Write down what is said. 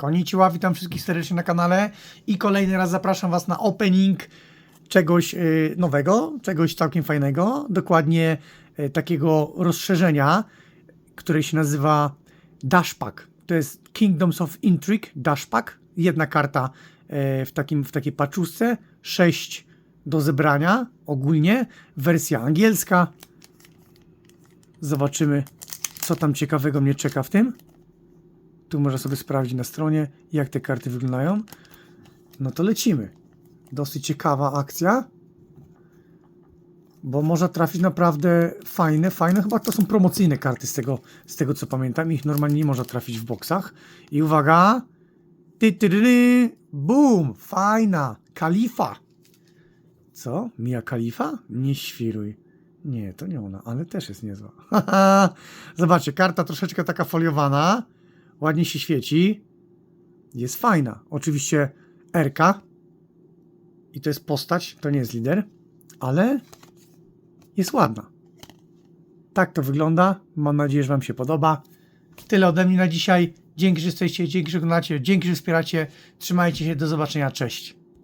Konnichiwa, witam wszystkich serdecznie na kanale i kolejny raz zapraszam Was na opening czegoś y, nowego, czegoś całkiem fajnego, dokładnie y, takiego rozszerzenia, które się nazywa Dashpack. To jest Kingdoms of Intrigue Dashpack. Jedna karta y, w, takim, w takiej paczuszce, sześć do zebrania ogólnie, wersja angielska. Zobaczymy, co tam ciekawego mnie czeka w tym. Tu można sobie sprawdzić na stronie, jak te karty wyglądają. No to lecimy. Dosyć ciekawa akcja. Bo można trafić naprawdę fajne, fajne. Chyba to są promocyjne karty z tego, z tego co pamiętam. Ich normalnie nie można trafić w boksach. I uwaga. Ty, ty, ty, ty. Boom! Fajna. Kalifa. Co? Mia Kalifa? Nie świruj. Nie, to nie ona, ale też jest niezła. Zobaczcie, karta troszeczkę taka foliowana. Ładnie się świeci. Jest fajna. Oczywiście RK. I to jest postać, to nie jest lider, ale jest ładna. Tak to wygląda. Mam nadzieję, że Wam się podoba. Tyle ode mnie na dzisiaj. Dzięki, że jesteście, dzięki, że oglądacie, dzięki, że wspieracie. Trzymajcie się, do zobaczenia, cześć.